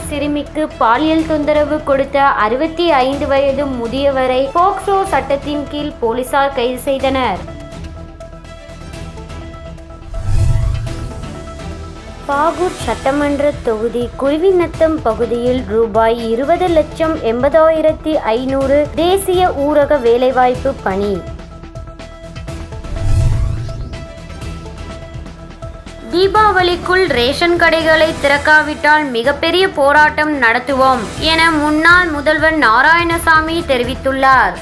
வயது சிறுமிக்கு பாலியல் தொந்தரவு கொடுத்த அறுபத்தி ஐந்து வயது முதியவரை போக்சோ சட்டத்தின் கீழ் போலீசார் கைது செய்தனர். பாகூர் சட்டமன்ற தொகுதி குருவிநத்தம் பகுதியில் ரூபாய் இருபது லட்சம் எண்பதாயிரத்தி ஐநூறு தேசிய ஊரக வேலைவாய்ப்பு பணி. தீபாவளிக்குள் ரேஷன் கடைகளை திறக்காவிட்டால் மிகப்பெரிய போராட்டம் நடத்துவோம் என முன்னாள் முதல்வர் நாராயணசாமி தெரிவித்துள்ளார்.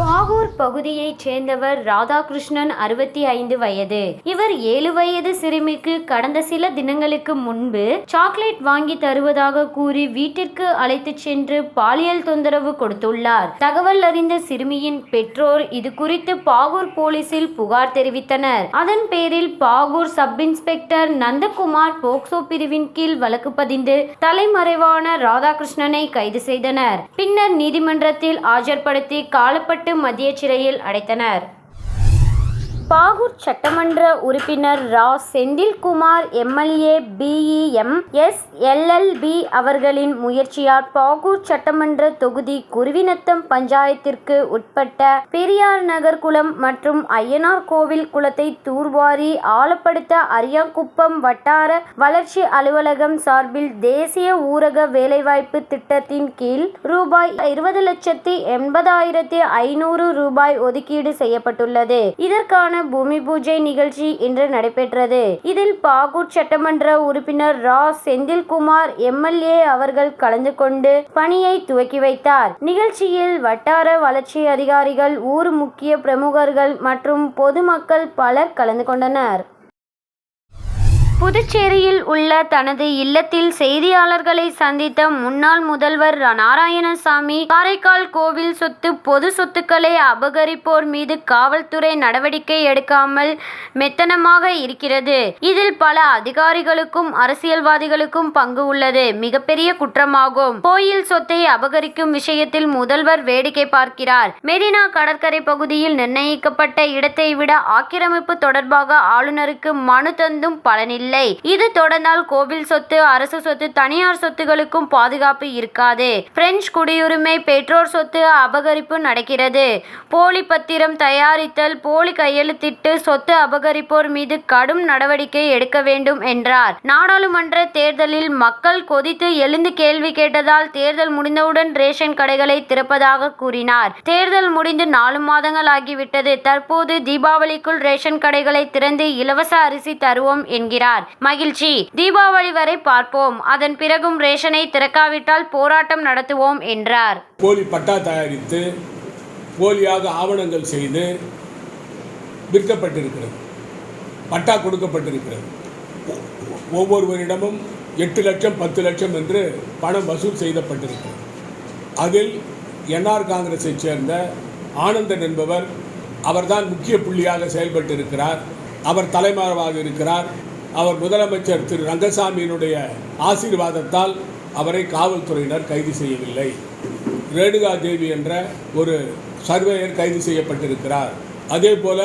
பாகூர் பகுதியைச் சேர்ந்தவர் ராதாகிருஷ்ணன் அறுபத்தி ஐந்து வயது. இவர் ஏழு வயது சிறுமிக்கு கடந்த சில தினங்களுக்கு முன்பு சாக்லேட் வாங்கி தருவதாக கூறி வீட்டிற்கு அழைத்து சென்று பாலியல் தொந்தரவு கொடுத்துள்ளார். தகவல் அறிந்த சிறுமியின் பெற்றோர் இது குறித்து பாகூர் போலீசில் புகார் தெரிவித்தனர். அதன் பேரில் Bahour sub inspector Nandakumar POCSO பிரிவின் கீழ் வழக்கு பதிந்து தலைமறைவான ராதாகிருஷ்ணனை கைது செய்தனர். பின்னர் நீதிமன்றத்தில் ஆஜர்படுத்தி காலப்பட்டு மத்திய சிறையில் அடைத்தனர். பாகூர் சட்டமன்ற உறுப்பினர் ரா. Senthilkumar MLA BEM S LLB அவர்களின் முயற்சியால் பாகூர் சட்டமன்ற தொகுதி குருவினத்தம் பஞ்சாயத்திற்கு உட்பட்ட பெரியார் நகர் குளம் மற்றும் ஐயனார் கோவில் குளத்தை தூர்வாரி ஆழப்படுத்த அரியாங்குப்பம் வட்டார வளர்ச்சி அலுவலகம் சார்பில் தேசிய ஊரக வேலைவாய்ப்பு திட்டத்தின் கீழ் ரூபாய் இருபது லட்சத்தி எண்பதாயிரத்தி ஐநூறு ரூபாய் ஒதுக்கீடு செய்யப்பட்டுள்ளது. இதற்கான பூமி பூஜை நிகழ்ச்சி இன்று நடைபெற்றது. இதில் பாகூர் சட்டமன்ற உறுப்பினர் ரா. செந்தில்குமார் எம்எல்ஏ அவர்கள் கலந்து கொண்டு பணியை துவக்கி வைத்தார். நிகழ்ச்சியில் வட்டார வளர்ச்சி அதிகாரிகள் ஊர் முக்கிய பிரமுகர்கள் மற்றும் பொதுமக்கள் பலர் கலந்து கொண்டனர். புதுச்சேரியில் உள்ள தனது இல்லத்தில் செய்தியாளர்களை சந்தித்த முன்னாள் முதல்வர் நாராயணசாமி காரைக்கால் கோவில் சொத்து பொது சொத்துக்களை அபகரிப்போர் மீது காவல்துறை நடவடிக்கை எடுக்காமல் மெத்தனமாக இருக்கிறது. இதில் பல அதிகாரிகளுக்கும் அரசியல்வாதிகளுக்கும் பங்கு உள்ளது. மிகப்பெரிய குற்றமாகும். கோயில் சொத்தை அபகரிக்கும் விஷயத்தில் முதல்வர் வேடிக்கை பார்க்கிறார். மெரினா கடற்கரை பகுதியில் நிர்ணயிக்கப்பட்ட இடத்தை விட ஆக்கிரமிப்பு தொடர்பாக ஆளுநருக்கு மனு தந்தும் பலனில்லை. இல்லை. இது தொடர்ந்தால் கோவில் சொத்து அரசு சொத்து தனியார் சொத்துகளுக்கும் பாதுகாப்பு இருக்காது. பிரெஞ்சு குடியுரிமை பெற்றோர் சொத்து அபகரிப்பு நடக்கிறது. போலி பத்திரம் தயாரித்தல் போலி கையெழுத்திட்டு சொத்து அபகரிப்போர் மீது கடும் நடவடிக்கை எடுக்க வேண்டும் என்றார். நாடாளுமன்ற தேர்தலில் மக்கள் கொதித்து எழுந்து கேள்வி கேட்டதால் தேர்தல் முடிந்தவுடன் ரேஷன் கடைகளை திறப்பதாக கூறினார். தேர்தல் முடிந்து நாலு மாதங்கள் ஆகிவிட்டது. தற்போது தீபாவளிக்குள் ரேஷன் கடைகளை திறந்து இலவச அரிசி தருவோம் என்கிறார். தெரிவித்தார் மகிழ்ச்சி. தீபாவளி வரை பார்ப்போம். அதன் பிறகும் ரேஷனை திறக்காவிட்டால் போராட்டம் நடத்துவோம் என்றார். போலி பட்டா தயாரித்து போலியாக ஆவணங்கள் செய்து விற்கப்பட்டிருக்கிறது. பட்டா கொடுக்கப்பட்டிருக்கிறது. ஒவ்வொருவரிடமும் எட்டு லட்சம் பத்து லட்சம் என்று பணம் வசூல் செய்தப்பட்டிருக்கிறது. அதில் என்ஆர் காங்கிரஸை சேர்ந்த ஆனந்தன் என்பவர் அவர்தான் முக்கிய புள்ளியாக செயல்பட்டிருக்கிறார். அவர் தலைமறைவாக இருக்கிறார். அவர் முதலமைச்சர் திரு ரங்கசாமியினுடைய ஆசீர்வாதத்தால் அவரை காவல்துறையினர் கைது செய்யவில்லை. ரேணுகா தேவி என்ற ஒரு சர்வேயர் கைது செய்யப்பட்டிருக்கிறார். அதே போல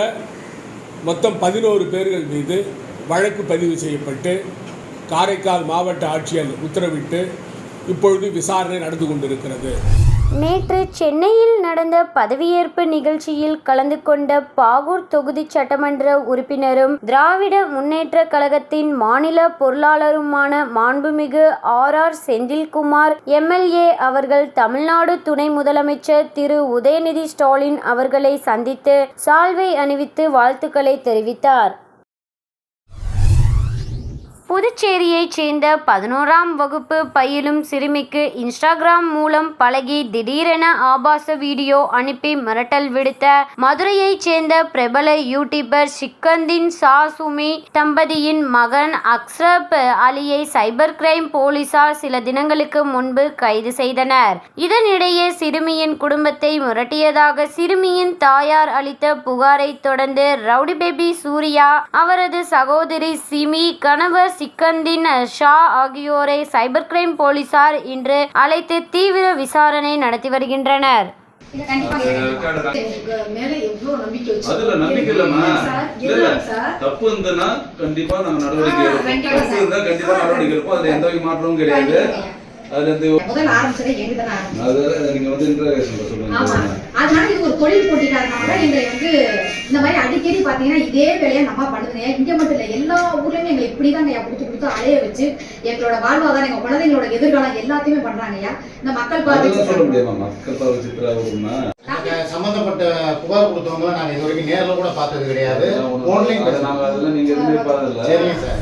மொத்தம் பதினோரு பேர்கள் மீது வழக்கு பதிவு செய்யப்பட்டு காரைக்கால் மாவட்ட ஆட்சியர் உத்தரவிட்டு இப்பொழுது விசாரணை நடந்து கொண்டிருக்கிறது. நேற்று சென்னையில் நடந்த பதவியேற்பு நிகழ்ச்சியில் கலந்து கொண்ட பாகூர் தொகுதி சட்டமன்ற உறுப்பினரும் திராவிட முன்னேற்ற கழகத்தின் மாநில பொருளாளருமான மாண்புமிகு ஆர். ஆர். செந்தில்குமார் எம்எல்ஏ அவர்கள் தமிழ்நாடு துணை முதலமைச்சர் திரு. உதயநிதி ஸ்டாலின் அவர்களை சந்தித்து சால்வை அணிவித்து வாழ்த்துக்களை தெரிவித்தார். புதுச்சேரியைச் சேர்ந்த பதினோராம் வகுப்பு பயிலும் சிறுமிக்கு இன்ஸ்டாகிராம் மூலம் பழகி திடீரென ஆபாச வீடியோ அனுப்பி மிரட்டல் விடுத்த மதுரையைச் சேர்ந்த பிரபல யூடியூபர் சிக்கந்தின் சாசுமி தம்பதியின் மகன் அக்ஸ்ரப் அலியை சைபர் கிரைம் போலீசார் சில தினங்களுக்கு முன்பு கைது செய்தனர். இதனிடையே சிறுமியின் குடும்பத்தை மிரட்டியதாக சிறுமியின் தாயார் அளித்த புகாரை தொடர்ந்து ரவுடி பேபி சூர்யா அவரது சகோதரி சிமி கணவர் சிக்கந்தின் ஷா ஆகியோரை சைபர் கிரைம் போலீசார் இன்று அழைத்து தீவிர விசாரணை நடத்தி வருகின்றனர். கண்டிப்பா அதுல நம்பிக்கை இல்லம்மா. இல்ல தப்பு இருந்ததுன்னா கண்டிப்பா நடவடிக்கை எடுப்போம். தப்பு இருந்தா கண்டிப்பா நடவடிக்கை எடுப்போம். அதுல எந்த மாற்றமும் கிடையாது. கண்டிப்பா. அதுல இருந்து முதல்ல ஆரம்பிச்சதே எங்க தானே நீங்க வந்து ஆமா. அதனால இது ஒரு தொழில் போட்டி காரணமாக எங்களை வந்து இந்த மாதிரி அடிக்கடி பாத்தீங்கன்னா இதே வேலையை நம்ம பண்ணுதுங்க இங்க மட்டும் இல்ல எல்லா ஊர்லயுமே எங்களை இப்படிதாங்க ஐயா கொடுத்து கொடுத்து அலைய வச்சு எங்களோட வாழ்வாதாரம் எங்க குழந்தைங்களோட எதிர்காலம் எல்லாத்தையுமே பண்றாங்க ஐயா. இந்த மக்கள் சொல்ல முடியுமா? பார்வை நாங்க சம்பந்தப்பட்ட புகார் கொடுத்தவங்க நாங்க இது வரைக்கும் நேர்ல கூட பார்த்தது கிடையாது. நாங்க அதெல்லாம் நீங்க எதுவுமே பார்த்ததில்ல சரிங்க சார்.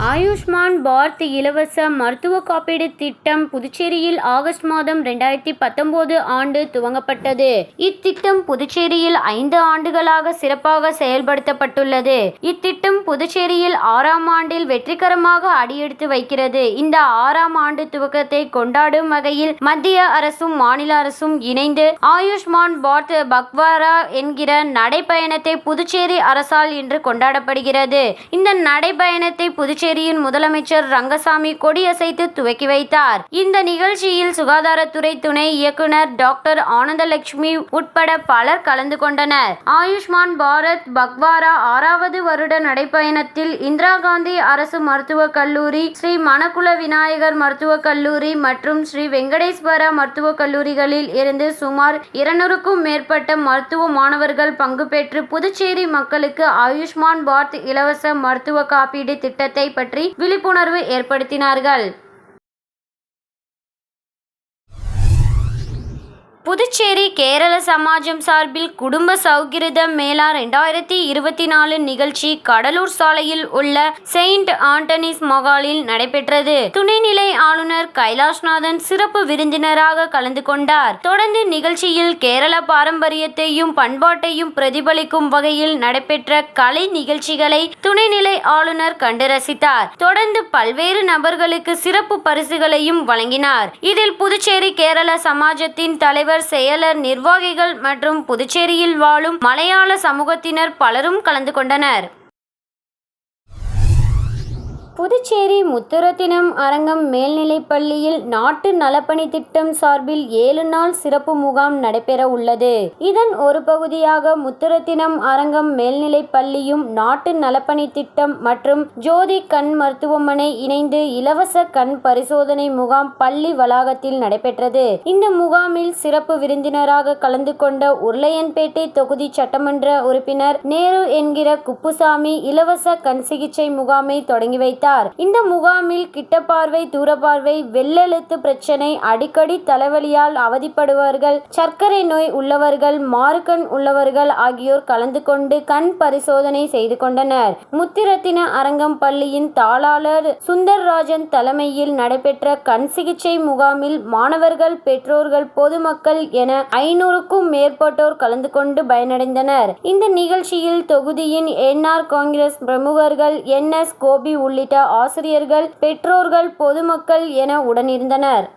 ஆயுஷ்மான் பாரத் இலவச மருத்துவ காப்பீடு திட்டம் புதுச்சேரியில் ஆகஸ்ட் மாதம் ரெண்டாயிரத்தி பத்தொன்பது ஆண்டு துவங்கப்பட்டது. இத்திட்டம் புதுச்சேரியில் ஐந்து ஆண்டுகளாக சிறப்பாக செயல்படுத்தப்பட்டுள்ளது. இத்திட்டம் புதுச்சேரியில் ஆறாம் ஆண்டில் வெற்றிகரமாக அடியெடுத்து வைக்கிறது. இந்த ஆறாம் ஆண்டு துவக்கத்தை கொண்டாடும் வகையில் மத்திய அரசும் மாநில அரசும் இணைந்து ஆயுஷ்மான் பாரத் பக்வாரா என்கிற நடைபயணத்தை புதுச்சேரி அரசால் இன்று கொண்டாடப்படுகிறது. இந்த நடைபயணத்தை புதுச்சேரி புதுச்சேரியின் முதலமைச்சர் ரங்கசாமி கொடியசைத்து துவக்கி வைத்தார். இந்த நிகழ்ச்சியில் சுகாதாரத்துறை துணை இயக்குனர் டாக்டர் ஆனந்தலட்சுமி உட்பட பலர் கலந்து கொண்டனர். ஆயுஷ்மான் பாரத் பக்வாரா ஆறாவது வருட நடைப்பயணத்தில் இந்திரா காந்தி அரசு மருத்துவக் கல்லூரி ஸ்ரீ மணக்குல விநாயகர் மருத்துவக் கல்லூரி மற்றும் ஸ்ரீ வெங்கடேஸ்வர மருத்துவக் கல்லூரிகளில் இருந்து சுமார் இருநூறுக்கும் மேற்பட்ட மருத்துவ மாணவர்கள் பங்கு பெற்று புதுச்சேரி மக்களுக்கு ஆயுஷ்மான் பாரத் இலவச மருத்துவ காப்பீடு திட்டத்தை பற்றி விழிப்புணர்வு ஏற்படுத்தினார்கள். புதுச்சேரி கேரள சமாஜம் சார்பில் குடும்ப சௌகிருத மேளா ரெண்டாயிரத்தி இருபத்தி நாலு நிகழ்ச்சி கடலூர் சாலையில் உள்ள செயின்ட் ஆண்டனிஸ் மொகாலில் நடைபெற்றது. துணைநிலை ஆளுநர் கைலாஷ்நாதன் சிறப்பு விருந்தினராக கலந்து கொண்டார். தொடர்ந்து நிகழ்ச்சியில் கேரள பாரம்பரியத்தையும் பண்பாட்டையும் பிரதிபலிக்கும் வகையில் நடைபெற்ற கலை நிகழ்ச்சிகளை துணைநிலை ஆளுநர் கண்டு ரசித்தார். தொடர்ந்து பல்வேறு நபர்களுக்கு சிறப்பு பரிசுகளையும் வழங்கினார். இதில் புதுச்சேரி கேரள சமாஜத்தின் தலைவர் செயலர் நிர்வாகிகள் மற்றும் புதுச்சேரியில் வாழும் மலையாள சமூகத்தினர் பலரும் கலந்து கொண்டனர். புதுச்சேரி முத்துரத்தினம் அரங்கம் மேல்நிலைப்பள்ளியில் நாட்டு நலப்பணி திட்டம் சார்பில் ஏழு நாள் சிறப்பு முகாம் நடைபெற உள்ளது. இதன் ஒரு பகுதியாக முத்துரத்தினம் அரங்கம் மேல்நிலைப் பள்ளியும் நாட்டு நலப்பணி திட்டம் மற்றும் ஜோதி கண் மருத்துவமனை இணைந்து இலவச கண் பரிசோதனை முகாம் பள்ளி வளாகத்தில் நடைபெற்றது. இந்த முகாமில் சிறப்பு விருந்தினராக கலந்து கொண்ட உருளையன்பேட்டை தொகுதி சட்டமன்ற உறுப்பினர் நேரு என்கிற குப்புசாமி இலவச கண் சிகிச்சை முகாமை தொடங்கி வைத்தார். இந்த முகாமில் கிட்டப்பார்வை தூரப்பார்வை வெள்ளெழுத்து பிரச்சனை அடிக்கடி தலைவலியால் அவதிப்படுபவர்கள் சர்க்கரை நோய் உள்ளவர்கள் மாறுக்கண் உள்ளவர்கள் ஆகியோர் கலந்து கொண்டு கண் பரிசோதனை செய்து கொண்டனர். முத்திரத்தின அரங்கம் பள்ளியின் தாளாளர் சுந்தர்ராஜன் தலைமையில் நடைபெற்ற கண் சிகிச்சை முகாமில் மாணவர்கள் பெற்றோர்கள் பொதுமக்கள் என ஐநூறுக்கும் மேற்பட்டோர் கலந்து கொண்டு பயனடைந்தனர். இந்த நிகழ்ச்சியில் தொகுதியின் என்ஆர் காங்கிரஸ் பிரமுகர்கள் என். எஸ். கோபி உள்ளிட்ட ஆசிரியர்கள் பெற்றோர்கள் பொதுமக்கள் என உடனிருந்தனர்.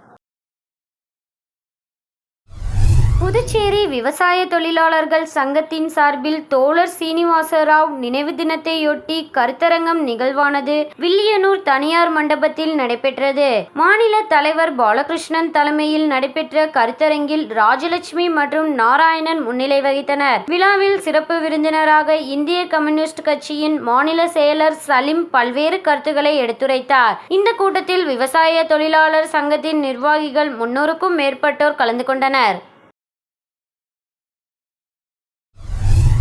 புதுச்சேரி விவசாய தொழிலாளர்கள் சங்கத்தின் சார்பில் தோழர் சீனிவாசராவ் நினைவு தினத்தையொட்டி கருத்தரங்கம் நிகழ்வானது வில்லியனூர் தனியார் மண்டபத்தில் நடைபெற்றது. மாநில தலைவர் பாலகிருஷ்ணன் தலைமையில் நடைபெற்ற கருத்தரங்கில் ராஜலட்சுமி மற்றும் நாராயணன் முன்னிலை வகித்தனர். விழாவில் சிறப்பு விருந்தினராக இந்திய கம்யூனிஸ்ட் கட்சியின் மாநில செயலர் சலீம் பல்வேறு கருத்துக்களை எடுத்துரைத்தார். இந்த கூட்டத்தில் விவசாய தொழிலாளர் சங்கத்தின் நிர்வாகிகள் முன்னூறுக்கும் மேற்பட்டோர் கலந்து கொண்டனர்.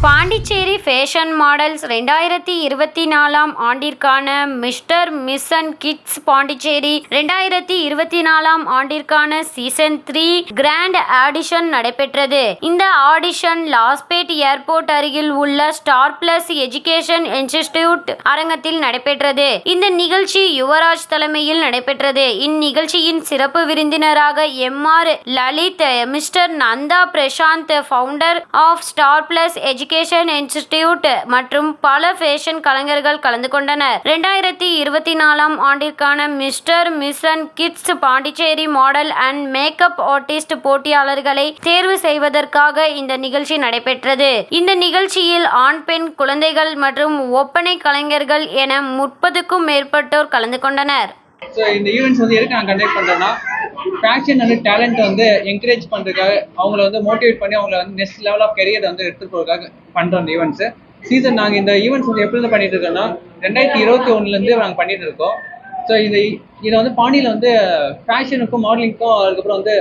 பாண்டிச்சேரி ஃபேஷன் மாடல்ஸ் ரெண்டாயிரத்தி இருபத்தி நாலாம் ஆண்டிற்கான mister miss and kids Pondicherry ரெண்டாயிரத்தி இருபத்தி நாலாம் ஆண்டிற்கான சீசன் த்ரீ கிராண்ட் ஆடிஷன் நடைபெற்றது. இந்த ஆடிஷன் லாஸ்பேட் ஏர்போர்ட் அருகில் உள்ள ஸ்டார் பிளஸ் எஜுகேஷன் இன்ஸ்டிடியூட் அரங்கத்தில் நடைபெற்றது. இந்த நிகழ்ச்சி யுவராஜ் தலைமையில் நடைபெற்றது. இந்நிகழ்ச்சியின் சிறப்பு விருந்தினராக M R Lalit mister Nanda Prashanth founder of star plus education institute மற்றும் பல ஃபேஷன் கலைஞர்கள் கலந்து கொண்டனர். ரெண்டாயிரத்தி இருபத்தி நாலாம் ஆண்டிற்கான mister miss and kids Pondicherry model and makeup artist போட்டியாளர்களை தேர்வு செய்வதற்காக இந்த நிகழ்ச்சி நடைபெற்றது. இந்த நிகழ்ச்சியில் ஆண் பெண் குழந்தைகள் மற்றும் ஒப்பனை கலைஞர்கள் என முப்பதுக்கும் மேற்பட்டோர் கலந்து கொண்டனர். ஸோ இந்த ஈவெண்ட்ஸ் வந்து எதுக்கு கண்டக்ட் பேஷன் அண்ட் டேலண்ட் வந்து என்கரேஜ் பண்ணுறதுக்காக அவங்கள வந்து மோட்டிவேட் பண்ணி அவங்கள வந்து நெக்ஸ்ட் லெவல் ஆஃப் கெரியர் வந்து எடுத்துகிட்டு போகிறதுக்காக பண்ணுறோம் இந்த ஈவெண்ட்ஸு சீசன் நாங்கள் இந்த ஈவெண்ட்ஸ் வந்து எப்படி பண்ணிட்டு இருக்கோம்னா ரெண்டாயிரத்தி இருபத்தி ஒன்றுலேருந்து நாங்கள் பண்ணிட்டு இருக்கோம். ஸோ இது இதை வந்து பாண்டியில் வந்து ஃபேஷனுக்கும் மாடலிங்க்கும் அதுக்கப்புறம் வந்து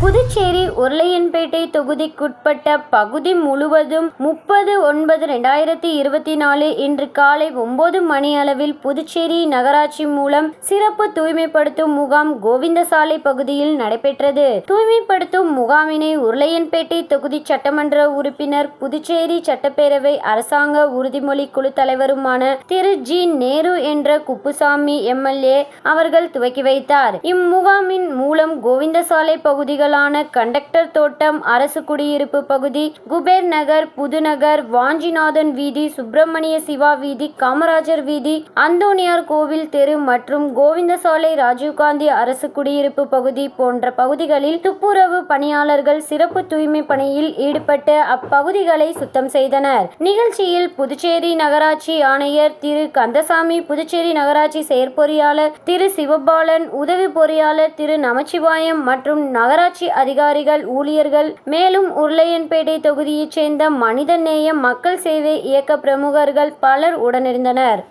புதுச்சேரி உருளையன்பேட்டை தொகுதிக்குட்பட்ட பகுதி முழுவதும் முப்பது ஒன்பது ரெண்டாயிரத்தி இருபத்தி நாலு இன்று காலை ஒன்பது மணி அளவில் புதுச்சேரி நகராட்சி மூலம் சிறப்பு தூய்மைப்படுத்தும் முகாம் கோவிந்தசாலை பகுதியில் நடைபெற்றது. தூய்மைப்படுத்தும் முகாமினை உருளையன்பேட்டை தொகுதி சட்டமன்ற உறுப்பினர் புதுச்சேரி சட்டப்பேரவை அரசாங்க உறுதிமொழி குழு தலைவருமான திரு. ஜி. நேரு என்ற குப்புசாமி எம்எல்ஏ அவர்கள் துவக்கி வைத்தார். இம்முகாமின் மூலம் கோவிந்தசாலை பகுதிகளான கண்டக்டர் தோட்டம் அரசு குடியிருப்பு பகுதி குபேர் நகர் புதுநகர் வாஞ்சிநாதன் வீதி சுப்பிரமணிய சிவா வீதி காமராஜர் வீதி அந்தோனியார் கோவில் தெரு மற்றும் கோவிந்தசாலை ராஜீவ்காந்தி அரசு குடியிருப்பு பகுதி போன்ற பகுதிகளில் துப்புரவு பணியாளர்கள் சிறப்பு தூய்மை பணியில் ஈடுபட்டு அப்பகுதிகளை சுத்தம் செய்தனர். நிகழ்ச்சியில் புதுச்சேரி நகராட்சி ஆணையர் திரு. கந்தசாமி புதுச்சேரி நகராட்சி செயற்பொறியாளர் திரு சிவபாலன் உதவி பொறியாளர் திரு நமச்சிவாயம் மற்றும் நகராட்சி அதிகாரிகள் ஊழியர்கள் மேலும் உருளையன்பேட்டை தொகுதியைச் சேர்ந்த மனிதநேய மக்கள் சேவை இயக்க பிரமுகர்கள் பலர் உடனிருந்தனர்.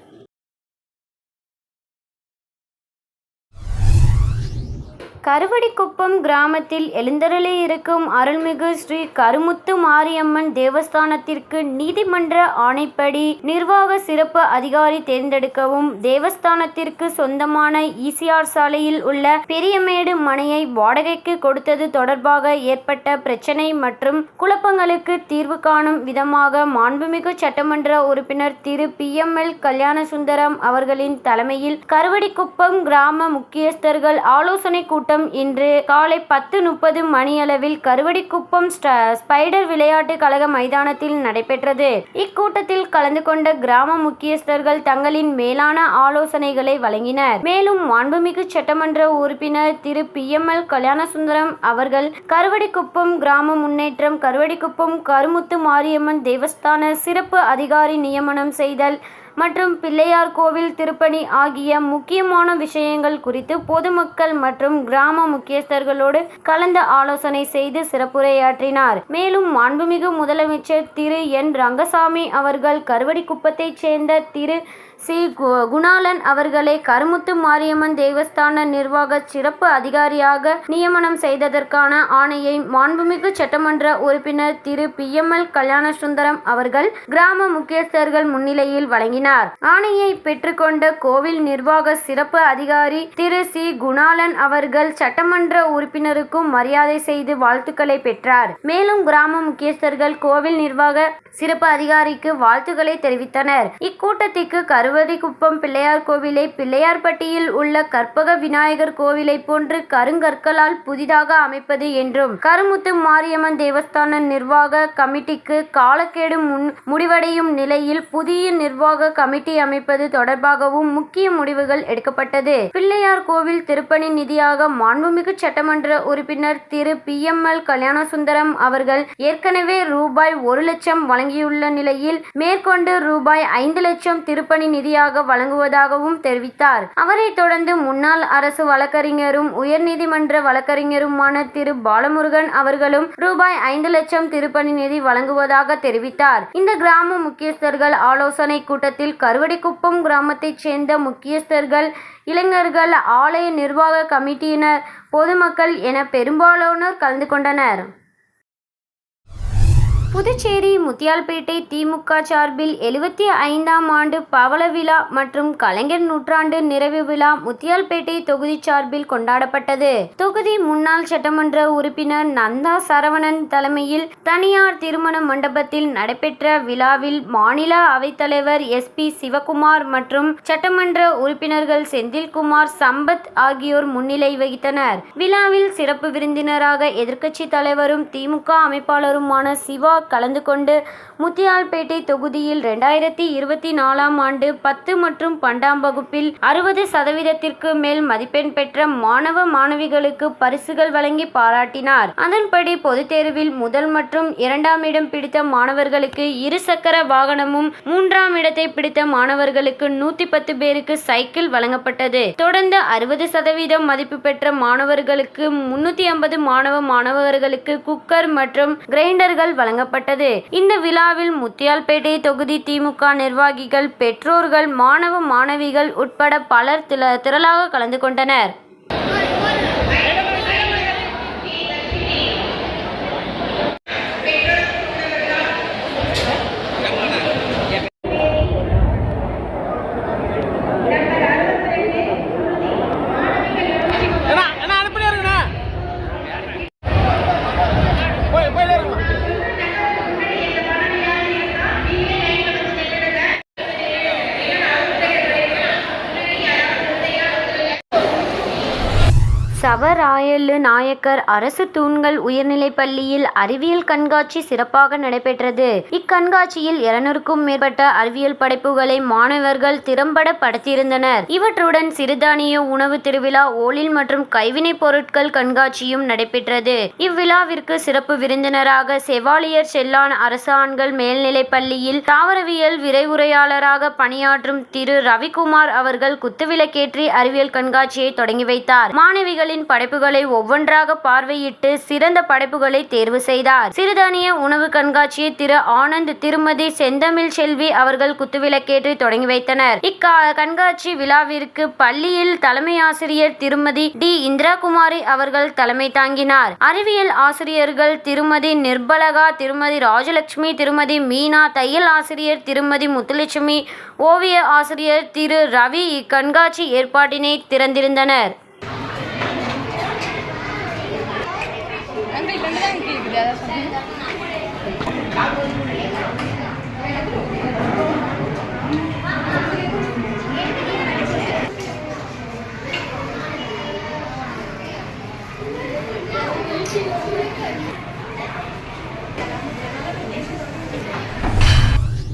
கருவடிக்குப்பம் கிராமத்தில் எழுந்தருளி இருக்கும் அருள்மிகு ஸ்ரீ கருமுத்து மாரியம்மன் தேவஸ்தானத்திற்கு நீதிமன்ற ஆணைப்படி நிர்வாக சிறப்பு அதிகாரி தேர்ந்தெடுக்கவும் தேவஸ்தானத்திற்கு சொந்தமான ஈசிஆர் சாலையில் உள்ள பெரியமேடு மனையை வாடகைக்கு கொடுத்தது தொடர்பாக ஏற்பட்ட பிரச்சினை மற்றும் குழப்பங்களுக்கு தீர்வு காணும் விதமாக மாண்புமிகு சட்டமன்ற உறுப்பினர் Thiru P M L Kalyanasundaram அவர்களின் தலைமையில் கருவடிக்குப்பம் கிராம முக்கியஸ்தர்கள் ஆலோசனை கூட்டம் இன்று காலை பத்து முப்பது மணியளவில் கருவடிக்குப்பம் ஸ்பைடர் விளையாட்டு கழக மைதானத்தில் நடைபெற்றது. இக்கூட்டத்தில் கலந்து கொண்ட கிராம முக்கியஸ்தர்கள் தங்களின் மேலான ஆலோசனைகளை வழங்கினர். மேலும் மாண்புமிகு சட்டமன்ற உறுப்பினர் Thiru P M L Kalyanasundaram அவர்கள் கருவடிக்குப்பம் கிராம முன்னேற்றம் கருவடிக்குப்பம் கருமுத்து மாரியம்மன் தேவஸ்தான சிறப்பு அதிகாரி நியமனம் செய்தல் மற்றும் பிள்ளையார் கோவில் திருப்பணி ஆகிய முக்கியமான விஷயங்கள் குறித்து பொதுமக்கள் மற்றும் கிராம முக்கியஸ்தர்களோடு கலந்து ஆலோசனை செய்து சிறப்புரையாற்றினார். மேலும் மாண்புமிகு முதலமைச்சர் திரு என் ரங்கசாமி அவர்கள் கருவடிக்குப்பத்தைச் சேர்ந்த திரு சி. கு- குணாலன் அவர்களை கருமுத்து மாரியம்மன் தேவஸ்தான நிர்வாக சிறப்பு அதிகாரியாக நியமனம் செய்ததற்கான ஆணையை மாண்புமிகு சட்டமன்ற உறுப்பினர் Thiru. P. M. L. Kalyanasundaram அவர்கள் கிராம முக்கியஸ்தர்கள் முன்னிலையில் வழங்கினார். ஆணையை பெற்றுக்கொண்ட கோவில் நிர்வாக சிறப்பு அதிகாரி திரு. சி. குணாளன் அவர்கள் சட்டமன்ற உறுப்பினருக்கும் மரியாதை செய்து வாழ்த்துக்களை பெற்றார். மேலும் கிராம முக்கியஸ்தர்கள் கோவில் நிர்வாக சிறப்பு அதிகாரிக்கு வாழ்த்துக்களை தெரிவித்தனர். இக்கூட்டத்திற்கு கருவடிக்குப்பம் பிள்ளையார் கோவிலை பிள்ளையார்பட்டியில் உள்ள கற்பக விநாயகர் கோவிலை போன்று கருங்கற்களால் புதிதாக அமைப்பது என்றும் கருமுத்து மாரியம்மன் தேவஸ்தான நிர்வாக கமிட்டிக்கு காலக்கேடு முன் முடிவடையும் நிலையில் புதிய நிர்வாக கமிட்டி அமைப்பது தொடர்பாகவும் முக்கிய முடிவுகள் எடுக்கப்பட்டது. பிள்ளையார் கோவில் திருப்பணி நிதியாக மாண்புமிகு சட்டமன்ற உறுப்பினர் Thiru P M L Kalyanasundaram அவர்கள் ஏற்கனவே ரூபாய் ஒரு லட்சம் வழங்கியுள்ள நிலையில் மேற்கொண்டு ரூபாய் ஐந்து லட்சம் திருப்பணி நிதியாக வழங்குவதாகவும் தெரிவித்தார். அவரைத் தொடர்ந்து முன்னாள் அரசு வழக்கறிஞரும் உயர்நீதிமன்ற வழக்கறிஞருமான திரு. பாலமுருகன் அவர்களும் ரூபாய் ஐந்து லட்சம் திருப்பணி நிதி வழங்குவதாக தெரிவித்தார். இந்த கிராம முக்கியஸ்தர்கள் ஆலோசனை கூட்டத்தில் கருவடிக்குப்பம் கிராமத்தைச் சேர்ந்த முக்கியஸ்தர்கள் இளைஞர்கள் ஆலய நிர்வாக கமிட்டியினர் பொதுமக்கள் என பெரும்பாலானோர் கலந்து கொண்டனர். புதுச்சேரி முத்தியால்பேட்டை திமுக சார்பில் எழுபத்தி ஐந்தாம் ஆண்டு பவள விழா மற்றும் கலைஞர் நூற்றாண்டு நிறைவு விழா முத்தியால்பேட்டை தொகுதி சார்பில் கொண்டாடப்பட்டது. தொகுதி முன்னாள் சட்டமன்ற உறுப்பினர் நந்தா சரவணன் தலைமையில் தனியார் திருமண மண்டபத்தில் நடைபெற்ற விழாவில் மாநில அவைத்தலைவர் எஸ் பி சிவகுமார் மற்றும் சட்டமன்ற உறுப்பினர்கள் செந்தில்குமார் சம்பத் ஆகியோர் முன்னிலை வகித்தனர். விழாவில் சிறப்பு விருந்தினராக எதிர்க்கட்சி தலைவரும் திமுக அமைப்பாளருமான சிவா கலந்து கொண்டு முத்தியால்பேட்டை தொகுதியில் ரெண்டாயிரத்தி இருபத்தி நாலாம் ஆண்டு பத்து மற்றும் பன்னெண்டாம் வகுப்பில் அறுபது சதவீதத்திற்கு மேல் மதிப்பெண் பெற்ற மாணவ மாணவிகளுக்கு பரிசுகள் வழங்கி பாராட்டினார். அதன்படி பொதுத் தேர்வில் முதல் மற்றும் இரண்டாம் இடம் பிடித்த மாணவர்களுக்கு இருசக்கர வாகனமும் மூன்றாம் இடத்தை பிடித்த மாணவர்களுக்கு நூத்தி பத்து பேருக்கு சைக்கிள் வழங்கப்பட்டது. தொடர்ந்து அறுபது சதவீதம் மதிப்பு பெற்ற மாணவர்களுக்கு முன்னூத்தி ஐம்பது மாணவ மாணவர்களுக்கு குக்கர் மற்றும் கிரைண்டர்கள் வழங்கப்பட்டது. இந்த விழாவில் முத்தியால்பேட்டை தொகுதி திமுக நிர்வாகிகள் பெற்றோர்கள் மாணவ மாணவிகள் உட்பட பலர் திரளாக கலந்து கொண்டனர். நான் நாயக்கர் அரசு தூண்கள் உயர்நிலைப் பள்ளியில் அறிவியல் கண்காட்சி சிறப்பாக நடைபெற்றது. இக்கண்காட்சியில் இருநூறுக்கும் மேற்பட்ட அறிவியல் படைப்புகளை மாணவர்கள் திறம்பட படைத்திருந்தனர். இவற்றுடன் சிறுதானிய உணவு திருவிழா ஓலில் மற்றும் கைவினைப் பொருட்கள் கண்காட்சியும் நடைபெற்றது. இவ்விழாவிற்கு சிறப்பு விருந்தினராக செவாலியர் செல்லான் அரசு ஆண்கள் மேல்நிலைப் பள்ளியில் தாவரவியல் விரைவுரையாளராக பணியாற்றும் திரு ரவிக்குமார் அவர்கள் குத்துவிளக்கேற்றி அறிவியல் கண்காட்சியை தொடங்கி வைத்தார். மாணவிகளின் படைப்புகளை ஒவ்வொன்று ஒவ்வொன்றாக பார்வையிட்டு சிறந்த படைப்புகளை தேர்வு செய்தார். சிறுதானிய உணவு கண்காட்சியை திரு ஆனந்த் திருமதி செந்தமிழ் செல்வி அவர்கள் குத்துவிளக்கேற்றி தொடங்கி வைத்தனர். இக்கா கண்காட்சி விழாவிற்கு பள்ளியில் தலைமை ஆசிரியர் திருமதி டி. இந்திராகுமாரி அவர்கள் தலைமை தாங்கினார். அறிவியல் ஆசிரியர்கள் திருமதி நிர்பலகா திருமதி ராஜலட்சுமி திருமதி மீனா தையல் ஆசிரியர் திருமதி முத்துலட்சுமி ஓவிய ஆசிரியர் திரு ரவி இக்கண்காட்சி ஏற்பாட்டினை திறந்திருந்தனர். കിട്ടേണ്ടത് എനിക്ക് വിദ്യാഭ്യാസം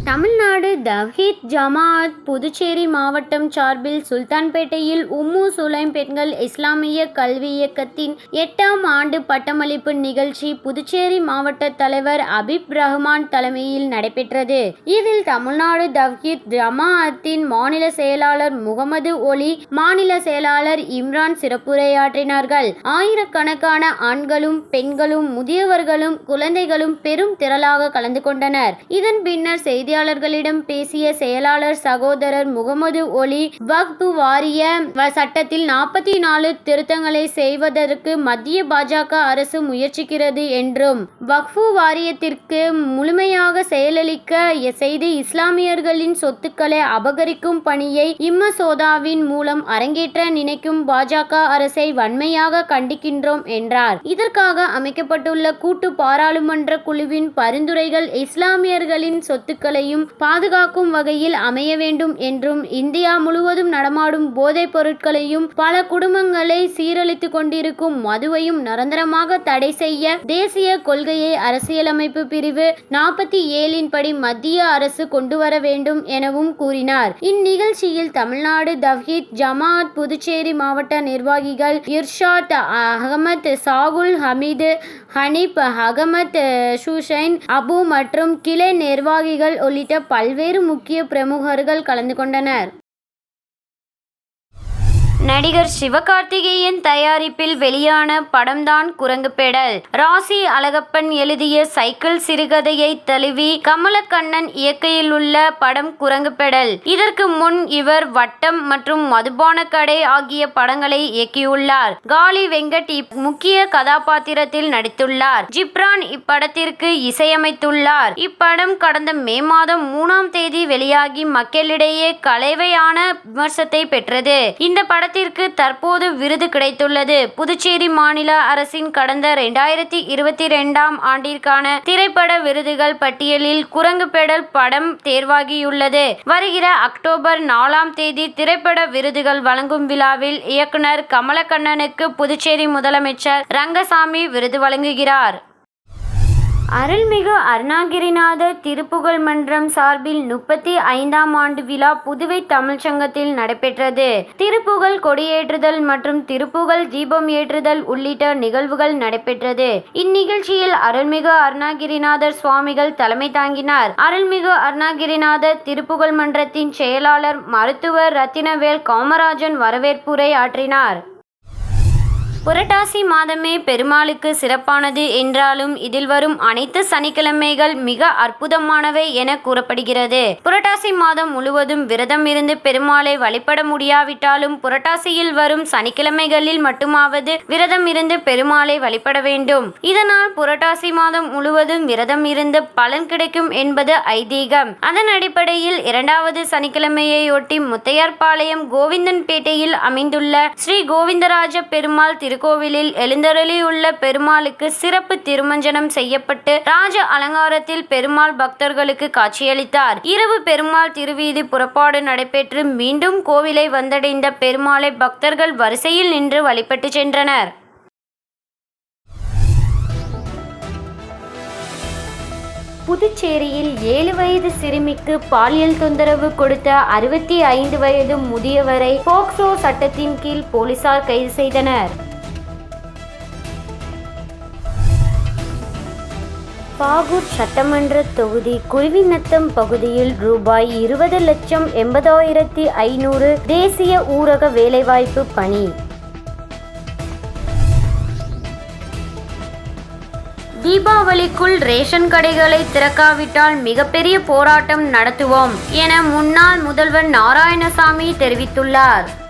தமிழ்நாடு தவ்ஹீத் ஜமாஅத் புதுச்சேரி மாவட்டம் சார்பில் சுல்தான்பேட்டையில் உம்மு சுலைம் பெண்கள் இஸ்லாமிய கல்வி இயக்கத்தின் எட்டாம் ஆண்டு பட்டமளிப்பு நிகழ்ச்சி புதுச்சேரி மாவட்ட தலைவர் அபிப் ரஹ்மான் தலைமையில் நடைபெற்றது. இதில் தமிழ்நாடு தவ்ஹீத் ஜமாஅத்தின் மாநில செயலாளர் முகமது ஒலி மாநில செயலாளர் இம்ரான் சிறப்புரையாற்றினார்கள். ஆயிரக்கணக்கான ஆண்களும் பெண்களும் முதியவர்களும் குழந்தைகளும் பெரும் திரளாக கலந்து கொண்டனர். இதன் பின்னர் செய்தி செய்தியாளர்களிடம் பேசிய செயலாளர் சகோதரர் முகமது ஒலி வக்பு வாரிய சட்டத்தில் நாற்பத்தி நாலு திருத்தங்களை செய்வதற்கு மத்திய பாஜக அரசு முயற்சிக்கிறது என்றும் வக்ஃபு வாரியத்திற்கு முழுமையாக செயலளிக்க செய்து இஸ்லாமியர்களின் சொத்துக்களை அபகரிக்கும் பணியை இம்மசோதாவின் மூலம் அரங்கேற்ற நினைக்கும் பாஜக அரசை வன்மையாக கண்டிக்கின்றோம் என்றார். இதற்காக அமைக்கப்பட்டுள்ள கூட்டு பாராளுமன்ற குழுவின் பரிந்துரைகள் இஸ்லாமியர்களின் சொத்துக்களை சொத்துக்களையும் பாதுகாக்கும் வகையில் அமைய வேண்டும் என்றும் இந்தியா முழுவதும் நடமாடும் போதைப் பொருட்களையும் பல குடும்பங்களை சீரழித்து கொண்டிருக்கும் மதுவையும் நிரந்தரமாக தடை செய்ய தேசிய கொள்கையை அரசியலமைப்பு பிரிவு நாற்பத்தி ஏழின் படி மத்திய அரசு கொண்டு வர வேண்டும் எனவும் கூறினார். இந்நிகழ்ச்சியில் தமிழ்நாடு தவ்ஹீத் ஜமாத் புதுச்சேரி மாவட்ட நிர்வாகிகள் இர்ஷாத் அகமத் சாகுல் ஹமீது ஹனீப் அகமத் ஷுஷைன் அபு மற்றும் கிளை நிர்வாகிகள் உள்ளிட்ட பல்வேறு முக்கிய பிரமுகர்கள் கலந்து கொண்டனர். நடிகர் சிவகார்த்திகேயன் தயாரிப்பில் வெளியான படம்தான் குரங்கு பெடல் ராசி அழகப்பன் எழுதிய சைக்கிள் சிறுகதையை தழுவி கமலக்கண்ணன் இயக்கையில் உள்ள படம் குரங்கு பெடல் இதற்கு முன் இவர் வட்டம் மற்றும் மதுபான கடை ஆகிய படங்களை இயக்கியுள்ளார். காளி வெங்கட் இப் முக்கிய கதாபாத்திரத்தில் நடித்துள்ளார். ஜிப்ரான் இப்படத்திற்கு இசையமைத்துள்ளார். இப்படம் கடந்த மே மாதம் மூணாம் தேதி வெளியாகி மக்களிடையே கலைவையான விமர்சத்தை பெற்றது. இந்த படத்திற்கு தற்போது விருது கிடைத்துள்ளது. புதுச்சேரி மாநில அரசின் கடந்த இரண்டாயிரத்தி இருபத்தி ரெண்டாம் ஆண்டிற்கான திரைப்பட விருதுகள் பட்டியலில் குரங்கு பெடல் படம் தேர்வாகியுள்ளது. வருகிற அக்டோபர் நாலாம் தேதி திரைப்பட விருதுகள் வழங்கும் விழாவில் இயக்குனர் கமலக்கண்ணனுக்கு புதுச்சேரி முதலமைச்சர் ரங்கசாமி விருது வழங்குகிறார். அருள்மிகு அருணாகிரிநாதர் திருப்புகழ் மன்றம் சார்பில் முப்பத்தி ஐந்தாம் ஆண்டு விழா புதுவை தமிழ்ச்சங்கத்தில் நடைபெற்றது. திருப்புகழ் கொடியேற்றுதல் மற்றும் திருப்புகழ் தீபம் ஏற்றுதல் உள்ளிட்ட நிகழ்வுகள் நடைபெற்றது. இந்நிகழ்ச்சியில் அருள்மிகு அருணாகிரிநாதர் சுவாமிகள் தலைமை தாங்கினார். அருள்மிகு அருணாகிரிநாதர் திருப்புகழ் மன்றத்தின் செயலாளர் மருத்துவர் ரத்தினவேல் காமராஜன் வரவேற்புரை ஆற்றினார். புரட்டாசி மாதமே பெருமாளுக்கு சிறப்பானது என்றாலும் இதில் வரும் அனைத்து சனிக்கிழமைகள் மிக அற்புதமானவை என கூறப்படுகிறது. புரட்டாசி மாதம் முழுவதும் விரதம் இருந்து பெருமாளை வழிபட முடியாவிட்டாலும் புரட்டாசியில் வரும் சனிக்கிழமைகளில் மட்டுமாவது விரதம் இருந்து பெருமாளை வழிபட வேண்டும். இதனால் புரட்டாசி மாதம் முழுவதும் விரதம் இருந்து பலன் கிடைக்கும் என்பது ஐதீகம். அதன் அடிப்படையில் இரண்டாவது சனிக்கிழமையொட்டி முத்தையார்பாளையம் கோவிந்தன்பேட்டையில் அமைந்துள்ள ஸ்ரீ கோவிந்தராஜ பெருமாள் திருக்கோவிலில் எழுந்தருளியுள்ள பெருமாளுக்கு சிறப்பு திருமஞ்சனம் செய்யப்பட்டு ராஜ அலங்காரத்தில் பெருமாள் பக்தர்களுக்கு காட்சியளித்தார். இரவு பெருமாள் திருவீதி புறப்பாடு நடைபெற்று மீண்டும் கோவிலை வந்தடைந்த பெருமாளை பக்தர்கள் வரிசையில் நின்று வழிபட்டு சென்றனர். புதுச்சேரியில் ஏழு வயது சிறுமிக்கு பாலியல் தொந்தரவு கொடுத்த அறுபத்தி ஐந்து வயது முதியவரை போக்சோ சட்டத்தின் கீழ் போலீசார் கைது செய்தனர். பாகூர் சட்டமன்ற தொகுதி குருவிநத்தம் பகுதியில் ரூபாய் இருபது லட்சம் எண்பதாயிரத்தி ஐநூறு தேசிய ஊரக வேலைவாய்ப்பு பணி. தீபாவளிக்குள் ரேஷன் கடைகளை திறக்காவிட்டால் மிகப்பெரிய போராட்டம் நடத்துவோம் என முன்னாள் முதல்வர் நாராயணசாமி தெரிவித்துள்ளார்.